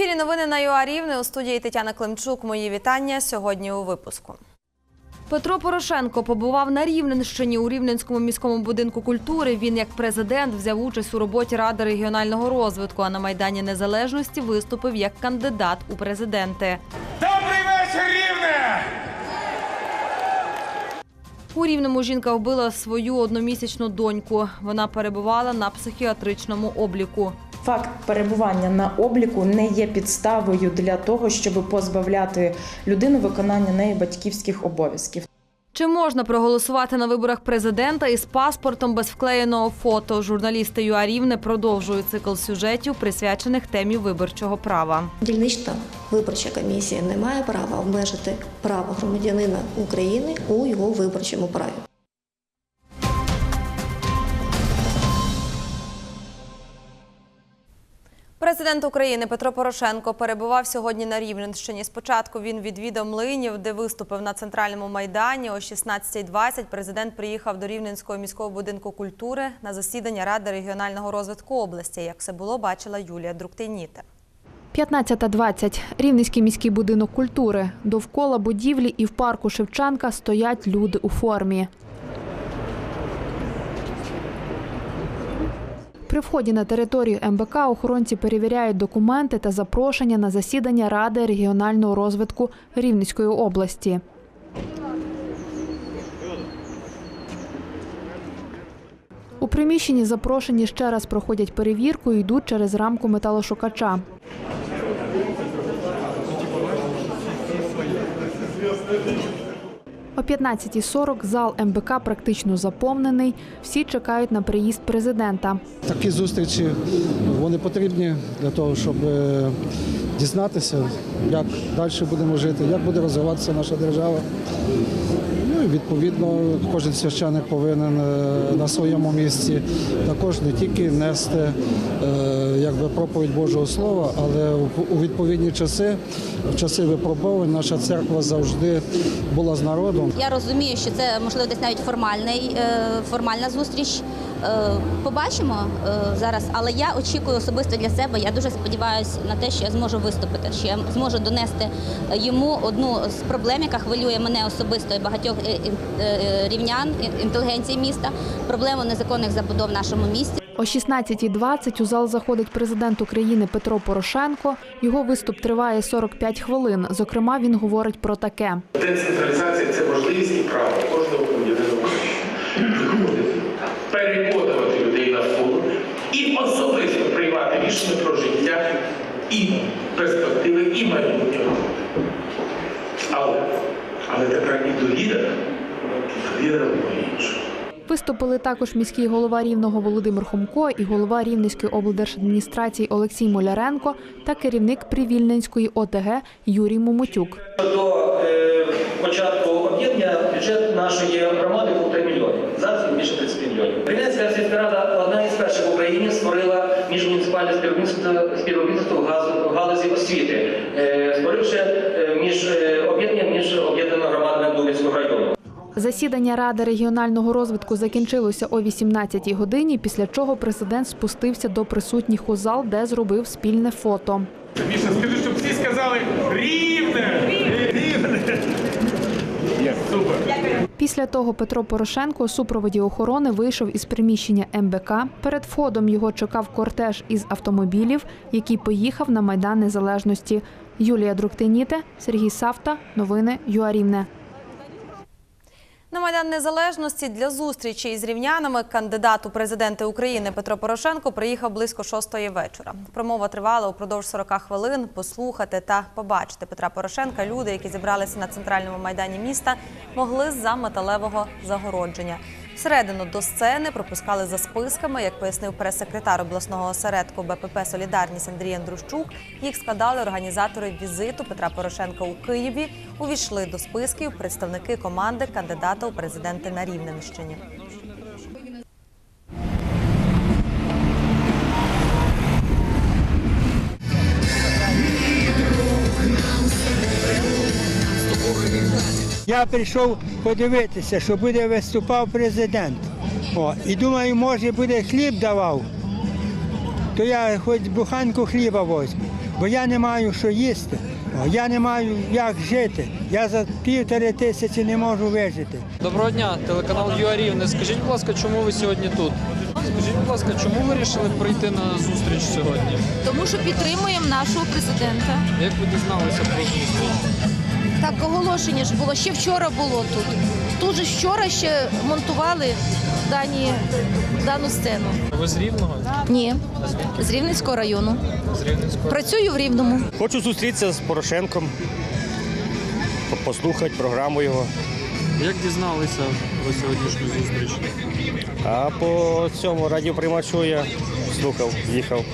Ефірі новини на ЮА Рівне у студії Тетяна Климчук. Мої вітання сьогодні у випуску. Петро Порошенко побував на Рівненщині у Рівненському міському будинку культури. Він, як президент, взяв участь у роботі Ради регіонального розвитку, а на Майдані Незалежності виступив як кандидат у президенти. Добрий вечір, Рівне! У Рівному жінка вбила свою одномісячну доньку. Вона перебувала на психіатричному обліку. Факт перебування на обліку не є підставою для того, щоб позбавляти людину виконання неї батьківських обов'язків. Чи можна проголосувати на виборах президента із паспортом без вклеєного фото? Журналісти ЮА Рівне продовжують цикл сюжетів, присвячених темі виборчого права. Дільнична виборча комісія не має права обмежити право громадянина України у його виборчому праві. Президент України Петро Порошенко перебував сьогодні на Рівненщині. Спочатку він відвідав Млинів, де виступив на центральному майдані. О 16.20 президент приїхав до Рівненського міського будинку культури на засідання Ради регіонального розвитку області. Як це було, бачила Юлія Друктейніте. 15.20. Рівненський міський будинок культури. Довкола будівлі і в парку Шевченка стоять люди у формі. При вході на територію МБК охоронці перевіряють документи та запрошення на засідання Ради регіонального розвитку Рівненської області. У приміщенні запрошені ще раз проходять перевірку і йдуть через рамку металошукача. О 15.40 зал МБК практично заповнений. Всі чекають на приїзд президента. Такі зустрічі вони потрібні для того, щоб е, дізнатися, як далі будемо жити, як буде розвиватися наша держава. Ну і відповідно кожен священик повинен е, на своєму місці також не тільки нести е, якби проповідь Божого Слова, але у відповідні часи, в часи випробувань, наша церква завжди була з народом. Я розумію, що це можливо десь навіть формальний, е, формальна зустріч. Е, Побачимо е, зараз, але я очікую особисто для себе. Я дуже сподіваюся на те, що я зможу виступити, що я зможу донести йому одну з проблем, яка хвилює мене особисто і багатьох е, е, е, рівнян, інтелігенції міста, проблему незаконних забудов в нашому місті. О 16.20 у зал заходить президент України Петро Порошенко. Його виступ триває 45 хвилин. Зокрема, він говорить про таке. Децентралізація це можливість і право кожного громадянина України. Приходити, переконувати людей навколо і особисто рішення про життя і перспективи, і майбутнє. Але, але така і довіра, довіра в іншого. Виступили також міський голова Рівного Володимир Хомко і голова Рівненської облдержадміністрації Олексій Моляренко та керівник Привільненської ОТГ Юрій Мумотюк. До е, початку об'єднання бюджет нашої громади був 3 мільйони. Зараз він більше 30 мільйонів. Рівненська сільська рада одна із перших в Україні створила міжмуніципальне співробітництво співробітництво в газу- галузі освіти, е, створивши е, між е, об'єднання між об'єднаними громадами Дубинського району. Засідання Ради регіонального розвитку закінчилося о 18-й годині, після чого президент спустився до присутніх у зал, де зробив спільне фото. Міша, скажи, щоб всі сказали рівне! Рівне! Після того Петро Порошенко у супроводі охорони вийшов із приміщення МБК. Перед входом його чекав кортеж із автомобілів, який поїхав на Майдан Незалежності. Юлія Друктиніте, Сергій Савта. Новини ЮАРівне. На Майдан Незалежності для зустрічі із рівнянами кандидат у президенти України Петро Порошенко приїхав близько шостої вечора. Промова тривала упродовж 40 хвилин. Послухати та побачити Петра Порошенка люди, які зібралися на центральному майдані міста, могли з-за металевого загородження. Всередину до сцени пропускали за списками, як пояснив прес-секретар обласного осередку БПП Солідарність Андрій Андрущук. Їх складали організатори візиту Петра Порошенка у Києві. Увійшли до списків представники команди кандидата у президенти на Рівненщині. Я прийшов подивитися, що буде виступав президент. О, і думаю, може буде хліб давав. то я хоч буханку хліба возьму, бо я не маю що їсти. О, Я не маю як жити. Я за півтори тисячі не можу вижити. Доброго дня, телеканал ЮА Рівне. Скажіть, будь ласка, чому ви сьогодні тут? Скажіть, будь ласка, чому ви вирішили прийти на зустріч сьогодні? Тому що підтримуємо нашого президента. Як ви дізналися про зустріч? Так оголошення ж було ще вчора було тут. Тут же вчора ще монтували дані, дану сцену. Ви з Рівного? Ні, з Рівненського району. З Рівненського? Працюю в Рівному. Хочу зустрітися з Порошенком, послухати програму його. Як дізналися про сьогоднішню зустріч? А по цьому радіоприймачу я слухав, їхав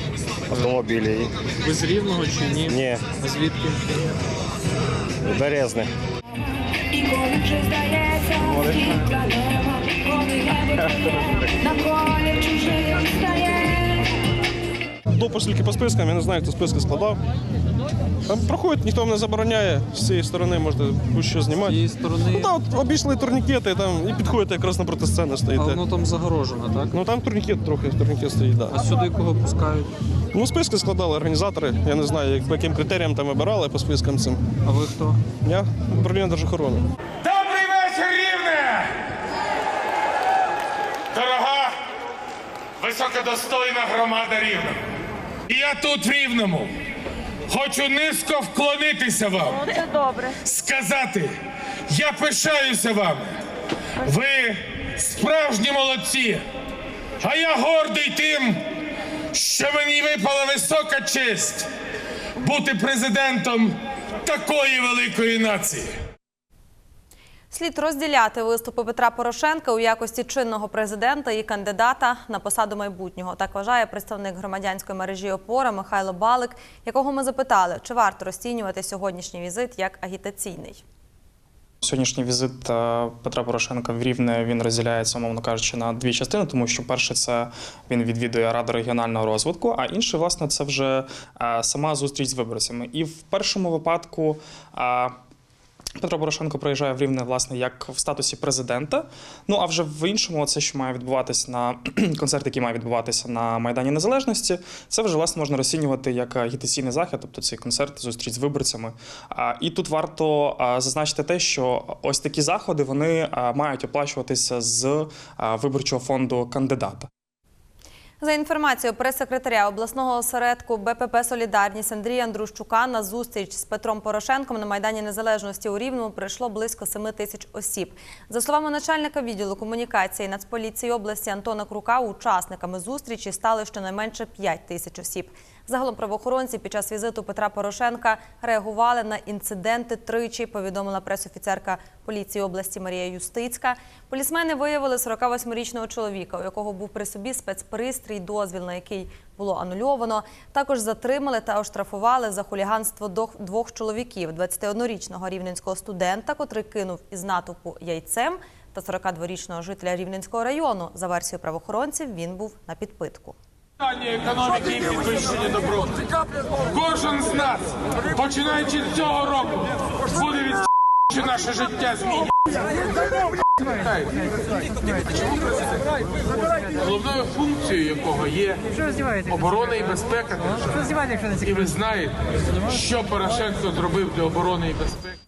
в автомобілі. Ви з Рівного чи ні? Ні, А Звідки? Березне. Коли вже здається, світла нема, коли небо на полі чужим стає. Допуск тільки по спискам, я не знаю, хто списки складав. Там проходить, ніхто не забороняє, з цієї сторони можете будь-що З знімати. цієї сторони, Ну там от обійшли турнікети там, і підходите якраз напроти сцени а стоїте. воно там загорожено, так? Ну там турнікет трохи, турнікет стоїть, так. А сюди кого пускають? Ну списки складали організатори. Я не знаю, як- по яким критеріям там вибирали по спискам цим. А ви хто? Я управління держохорони. Добрий вечір, Рівне! Дорога, високодостойна громада Рівного. І я тут в Рівному. Хочу низько вклонитися вам. Це добре. Сказати, я пишаюся вами. Ви справжні молодці. А я гордий тим, що мені випала висока честь бути президентом такої великої нації. Слід розділяти виступи Петра Порошенка у якості чинного президента і кандидата на посаду майбутнього. Так вважає представник громадянської мережі опора Михайло Балик, якого ми запитали, чи варто розцінювати сьогоднішній візит як агітаційний. Сьогоднішній візит е, Петра Порошенка в Рівне він розділяється, мовно кажучи, на дві частини, тому що перше це він відвідує Раду регіонального розвитку, а інше, власне, це вже е, сама зустріч з виборцями. І в першому випадку. Е, Петро Порошенко приїжджає в Рівне, власне, як в статусі президента. Ну а вже в іншому, це що має відбуватися на концерт, який має відбуватися на Майдані Незалежності, це вже власне можна розцінювати як агітаційний захід, тобто цей концерт, зустріч з виборцями. І тут варто зазначити те, що ось такі заходи вони мають оплачуватися з виборчого фонду кандидата. За інформацією прес-секретаря обласного осередку БПП Солідарність Андрія Андрущука на зустріч з Петром Порошенком на Майдані Незалежності у Рівному прийшло близько 7 тисяч осіб. За словами начальника відділу комунікації Нацполіції області Антона Крука, учасниками зустрічі стали щонайменше 5 тисяч осіб. Загалом правоохоронці під час візиту Петра Порошенка реагували на інциденти тричі, повідомила пресофіцерка поліції області Марія Юстицька. Полісмени виявили 48-річного чоловіка, у якого був при собі спецпристрій, дозвіл на який було анульовано. Також затримали та оштрафували за хуліганство двох чоловіків: 21-річного рівненського студента, котрий кинув із натовпу яйцем, та 42-річного жителя Рівненського району. За версією правоохоронців, він був на підпитку. Питання економіки і підвищення добробуту. Кожен з нас, починаючи з цього року, буде від що наше життя змінюється. Головною функцією якого є оборона і безпека держави. І ви знаєте, що Порошенко зробив для оборони і безпеки.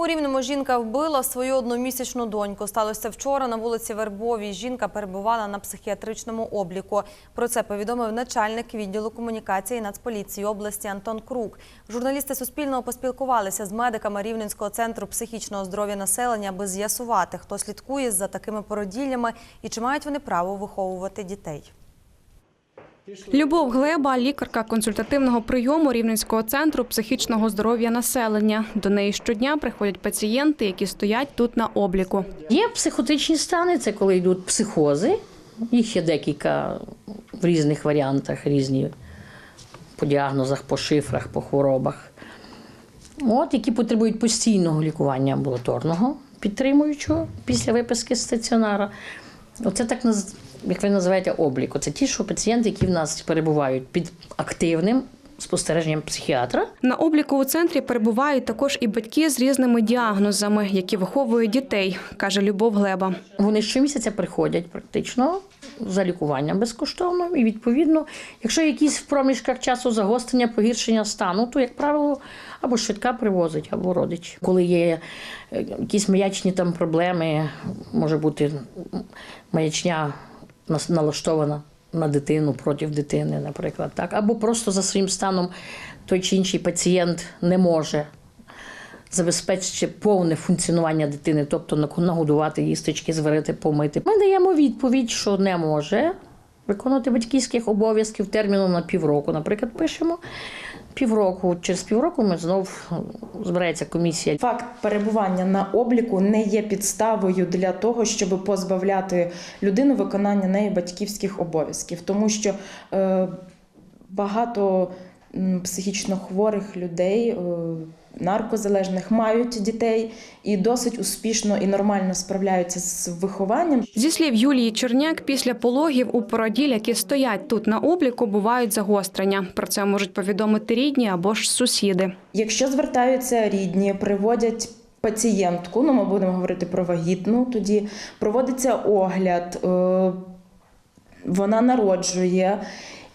У Рівному жінка вбила свою одномісячну доньку. Сталося вчора на вулиці Вербовій. Жінка перебувала на психіатричному обліку. Про це повідомив начальник відділу комунікації Нацполіції області Антон Крук. Журналісти Суспільного поспілкувалися з медиками Рівненського центру психічного здоров'я населення, аби з'ясувати, хто слідкує за такими породіллями і чи мають вони право виховувати дітей. Любов Глеба, лікарка консультативного прийому Рівненського центру психічного здоров'я населення. До неї щодня приходять пацієнти, які стоять тут на обліку. Є психотичні стани, це коли йдуть психози. Їх є декілька в різних варіантах, різні по діагнозах, по шифрах, по хворобах. От, які потребують постійного лікування амбулаторного, підтримуючого після виписки стаціонара. Оце так як ви називаєте облік. Це ті, що пацієнти, які в нас перебувають під активним спостереженням психіатра. На обліку у центрі перебувають також і батьки з різними діагнозами, які виховують дітей, каже Любов Глеба. Вони щомісяця приходять практично за лікуванням безкоштовно. І відповідно, якщо якісь в проміжках часу загострення, погіршення стану, то, як правило, або швидка привозить, або родич. Коли є е, якісь маячні там проблеми, може бути маячня налаштована на дитину проти дитини, наприклад, так, або просто за своїм станом той чи інший пацієнт не може забезпечити повне функціонування дитини, тобто нагодувати їстечки, зварити, помити. Ми даємо відповідь, що не може виконувати батьківських обов'язків терміном на півроку. Наприклад, пишемо півроку. Через півроку ми знов збирається комісія. Факт перебування на обліку не є підставою для того, щоб позбавляти людину виконання неї батьківських обов'язків, тому що е, багато психічно хворих людей. Е, Наркозалежних мають дітей і досить успішно і нормально справляються з вихованням. Зі слів Юлії Черняк, після пологів у породіль, які стоять тут на обліку, бувають загострення. Про це можуть повідомити рідні або ж сусіди. Якщо звертаються рідні, приводять пацієнтку, ну ми будемо говорити про вагітну, тоді проводиться огляд, е, вона народжує.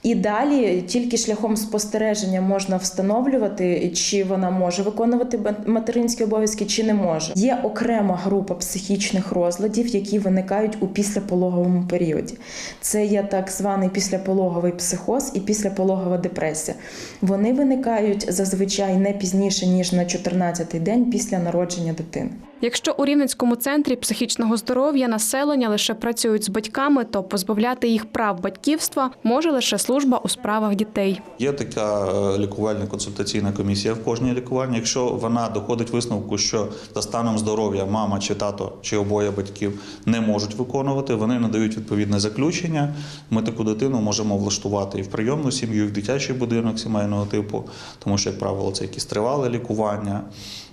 І далі тільки шляхом спостереження можна встановлювати, чи вона може виконувати материнські обов'язки, чи не може. Є окрема група психічних розладів, які виникають у післяпологовому періоді. Це є так званий післяпологовий психоз і післяпологова депресія. Вони виникають зазвичай не пізніше ніж на 14-й день після народження дитини. Якщо у Рівненському центрі психічного здоров'я населення лише працюють з батьками, то позбавляти їх прав батьківства може лише служба у справах дітей. Є така е, лікувальна консультаційна комісія в кожній лікувальні. Якщо вона доходить висновку, що за станом здоров'я мама чи тато чи обоє батьків не можуть виконувати, вони надають відповідне заключення. Ми таку дитину можемо влаштувати і в прийомну сім'ю, і в дитячий будинок сімейного типу, тому що, як правило, це якісь тривале лікування.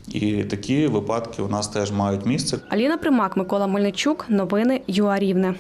І такі випадки у нас теж мають місце. Аліна Примак, Микола Мельничук. Новини ЮА Рівне.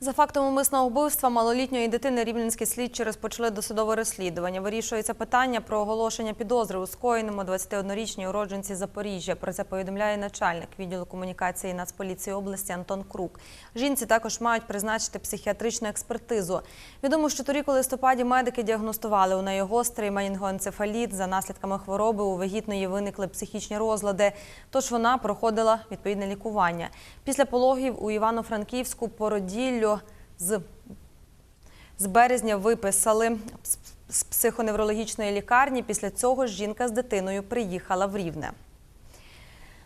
За фактом умисного вбивства малолітньої дитини рівненські слідчі розпочали досудове розслідування. Вирішується питання про оголошення підозри у скоєному 21-річній уродженці Запоріжжя. Про це повідомляє начальник відділу комунікації Нацполіції області Антон Крук. Жінці також мають призначити психіатричну експертизу. Відомо, що торік у листопаді медики діагностували у неї гострий менінгоенцефаліт. За наслідками хвороби у вагітної виникли психічні розлади. Тож вона проходила відповідне лікування. Після пологів у Івано-Франківську породіллю з з березня виписали з- психоневрологічної лікарні. Після цього жінка з дитиною приїхала в Рівне.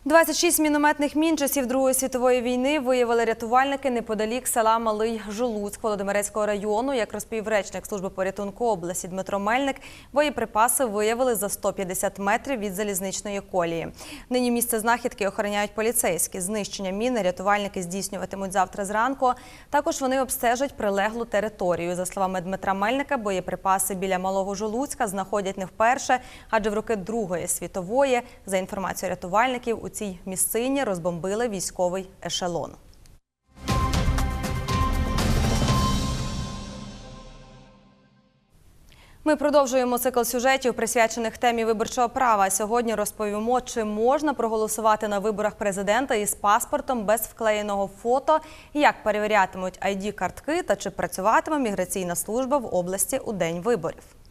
26 мінометних мін часів Другої світової війни виявили рятувальники неподалік села Малий Жолуцьк Володимирецького району. Як розповів речник служби порятунку області Дмитро Мельник, боєприпаси виявили за 150 метрів від залізничної колії. Нині місце знахідки охороняють поліцейські. Знищення міни рятувальники здійснюватимуть завтра зранку. Також вони обстежать прилеглу територію. За словами Дмитра Мельника, боєприпаси біля Малого Жолуцька знаходять не вперше, адже в роки Другої світової, за інформацією рятувальників, у цій місцині розбомбили військовий ешелон. Ми продовжуємо цикл сюжетів, присвячених темі виборчого права. Сьогодні розповімо, чи можна проголосувати на виборах президента із паспортом без вклеєного фото, як перевірятимуть id картки та чи працюватиме міграційна служба в області у день виборів.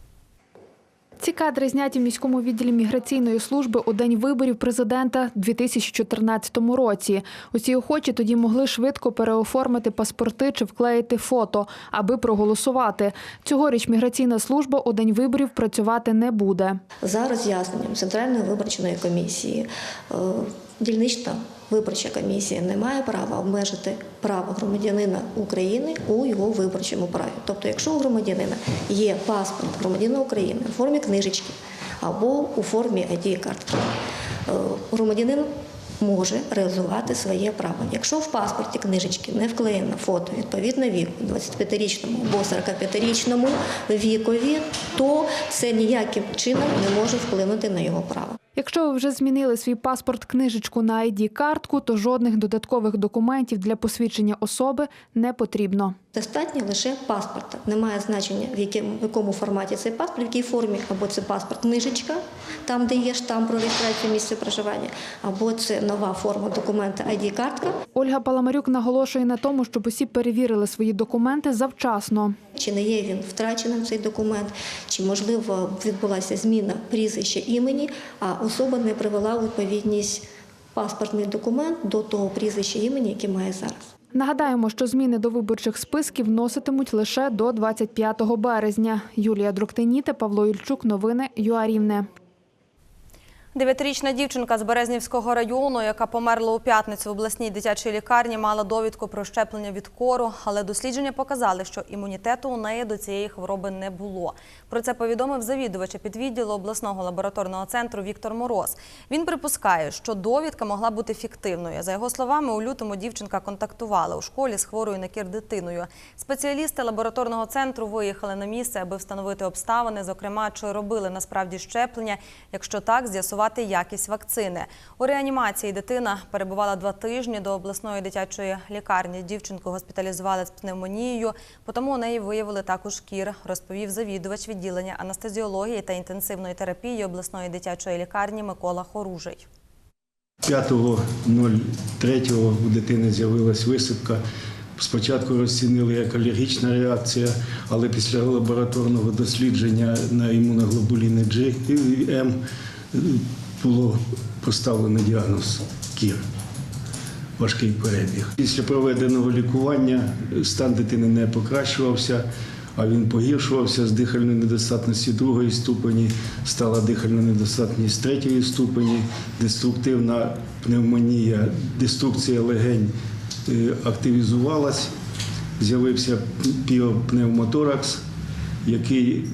Ці кадри зняті в міському відділі міграційної служби у день виборів президента 2014 році. Усі охочі тоді могли швидко переоформити паспорти чи вклеїти фото, аби проголосувати. Цьогоріч міграційна служба у день виборів працювати не буде. За роз'ясненням Центральної виборчої комісії е, дільнична виборча комісія не має права обмежити право громадянина України у його виборчому праві. Тобто, якщо у громадянина є паспорт громадянина України у формі книжечки або у формі id картки е, громадянин може реалізувати своє право. Якщо в паспорті книжечки не вклеєно фото відповідно віку 25-річному або 45-річному вікові, то це ніяким чином не може вплинути на його право. Якщо ви вже змінили свій паспорт книжечку на id картку то жодних додаткових документів для посвідчення особи не потрібно. Достатньо лише паспорта. Немає значення, в якому, форматі цей паспорт, в якій формі, або це паспорт книжечка, там, де є штамп про реєстрацію місця проживання, або це нова форма документа ID-картка. Ольга Паламарюк наголошує на тому, щоб усі перевірили свої документи завчасно. Чи не є він втраченим цей документ, чи можливо відбулася зміна прізвища імені, а особа не привела у відповідність паспортний документ до того прізвища імені, яке має зараз. Нагадаємо, що зміни до виборчих списків вноситимуть лише до 25 березня. Юлія Друктиніте, Павло Ільчук. Новини ЮАРівне. Дев'ятирічна дівчинка з Березнівського району, яка померла у п'ятницю в обласній дитячій лікарні, мала довідку про щеплення від кору, але дослідження показали, що імунітету у неї до цієї хвороби не було. Про це повідомив завідувач підвідділу обласного лабораторного центру Віктор Мороз. Він припускає, що довідка могла бути фіктивною. За його словами, у лютому дівчинка контактувала у школі з хворою на кір дитиною. Спеціалісти лабораторного центру виїхали на місце, аби встановити обставини, зокрема, чи робили насправді щеплення. Якщо так, з'ясувати якість вакцини. У реанімації дитина перебувала два тижні до обласної дитячої лікарні. Дівчинку госпіталізували з пневмонією, тому у неї виявили також кір, розповів завідувач відділення анестезіології та інтенсивної терапії обласної дитячої лікарні Микола Хоружий. 5.03 у дитини з'явилась висипка. Спочатку розцінили як алергічна реакція, але після лабораторного дослідження на імуноглобуліни G і М було поставлено діагноз КІР. Важкий перебіг. Після проведеного лікування стан дитини не покращувався, а він погіршувався з дихальної недостатності другої ступені, стала дихальна недостатність третьої ступені, деструктивна пневмонія, деструкція легень е, активізувалась, з'явився піопневмоторакс, який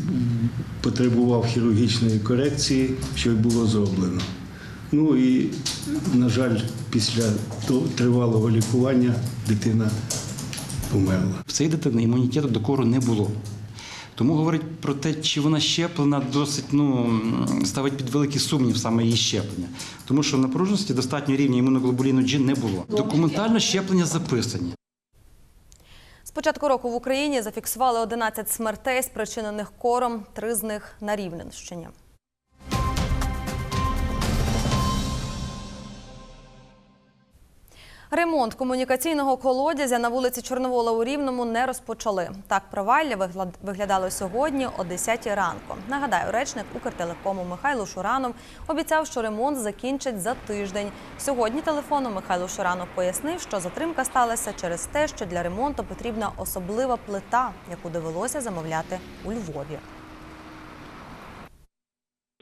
потребував хірургічної корекції, що й було зроблено. Ну і, на жаль, після тривалого лікування дитина померла. В цієї дитини імунітету до кору не було. Тому говорить про те, чи вона щеплена, досить ну, ставить під великий сумнів саме її щеплення. Тому що в напруженості достатньо рівня імуноглобуліну G не було. Документально щеплення записані. З початку року в Україні зафіксували 11 смертей, спричинених кором, три з них на Рівненщині. Ремонт комунікаційного колодязя на вулиці Чорновола у Рівному не розпочали. Так провалля виглядало сьогодні о 10 ранку. Нагадаю, речник Укртелекому Михайло Шуранов обіцяв, що ремонт закінчать за тиждень. Сьогодні телефоном Михайло Шуранов пояснив, що затримка сталася через те, що для ремонту потрібна особлива плита, яку довелося замовляти у Львові.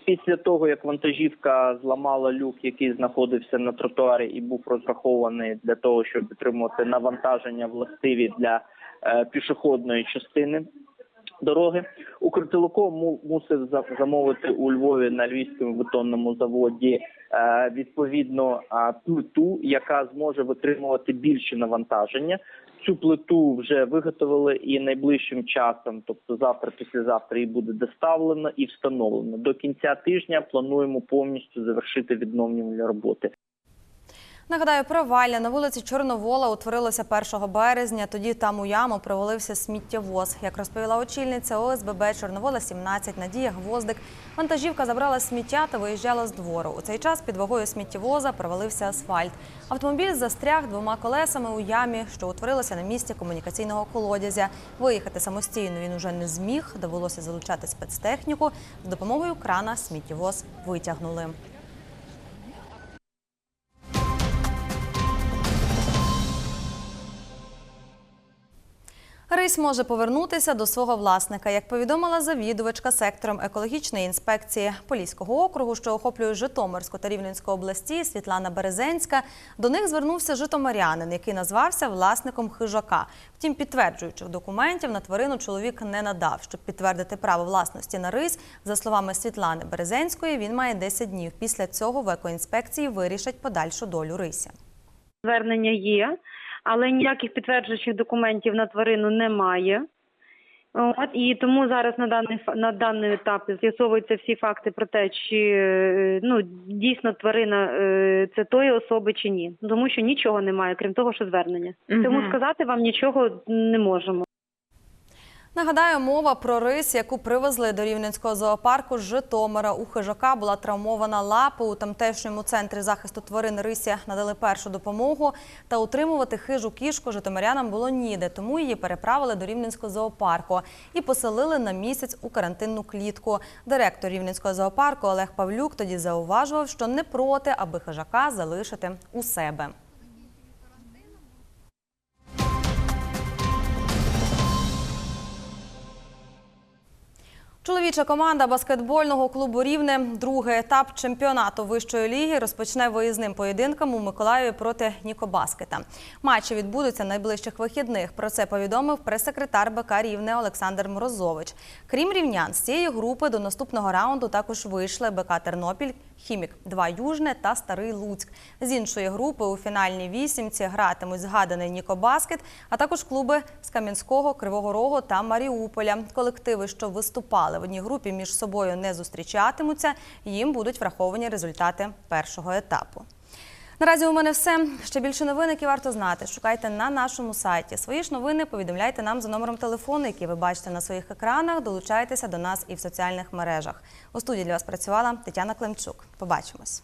Після того, як вантажівка зламала люк, який знаходився на тротуарі і був розрахований для того, щоб підтримувати навантаження властиві для е, пішохідної частини дороги, Укртелеком му- мусив замовити у Львові на львівському бетонному заводі е, відповідно плиту, яка зможе витримувати більше навантаження. Цю плиту вже виготовили і найближчим часом, тобто завтра, післязавтра, її буде доставлено і встановлено. До кінця тижня плануємо повністю завершити відновлювальні роботи. Нагадаю, провалля на вулиці Чорновола утворилося 1 березня. Тоді там у яму провалився сміттєвоз. Як розповіла очільниця ОСББ Чорновола 17 Надія Гвоздик, вантажівка забрала сміття та виїжджала з двору. У цей час під вагою сміттєвоза провалився асфальт. Автомобіль застряг двома колесами у ямі, що утворилося на місці комунікаційного колодязя. Виїхати самостійно він уже не зміг. Довелося залучати спецтехніку. З допомогою крана сміттєвоз витягнули. Рись може повернутися до свого власника, як повідомила завідувачка сектором екологічної інспекції Поліського округу, що охоплює Житомирську та Рівненську області Світлана Березенська. До них звернувся житомирянин, який назвався власником хижака. Втім, підтверджуючих документів на тварину чоловік не надав. Щоб підтвердити право власності на рись, за словами Світлани Березенської, він має 10 днів. Після цього в екоінспекції вирішать подальшу долю рися. Звернення є, але ніяких підтверджуючих документів на тварину немає. От і тому зараз на даний на даний етап з'ясовуються всі факти про те, чи е, ну дійсно тварина е, це тої особи чи ні, тому що нічого немає, крім того, що звернення. Угу. Тому сказати вам нічого не можемо. Нагадаю, мова про рис, яку привезли до Рівненського зоопарку з Житомира. У хижака була травмована лапа. У тамтешньому центрі захисту тварин рисі надали першу допомогу. Та утримувати хижу кішку житомирянам було ніде, тому її переправили до Рівненського зоопарку і поселили на місяць у карантинну клітку. Директор Рівненського зоопарку Олег Павлюк тоді зауважував, що не проти, аби хижака залишити у себе. Чоловіча команда баскетбольного клубу Рівне другий етап чемпіонату вищої ліги розпочне виїзним поєдинком у Миколаєві проти Нікобаскета. Матчі відбудуться найближчих вихідних. Про це повідомив прес-секретар БК Рівне Олександр Морозович. Крім рівнян, з цієї групи до наступного раунду також вийшли БК Тернопіль, Хімік 2 Южне та Старий Луцьк. З іншої групи у фінальній вісімці гратимуть згаданий Нікобаскет, а також клуби з Кам'янського, Кривого Рогу та Маріуполя. Колективи, що виступали в одній групі, між собою не зустрічатимуться. Їм будуть враховані результати першого етапу. Наразі у мене все. Ще більше новин, які варто знати. Шукайте на нашому сайті. Свої ж новини повідомляйте нам за номером телефону, який ви бачите на своїх екранах. Долучайтеся до нас і в соціальних мережах. У студії для вас працювала Тетяна Климчук. Побачимось.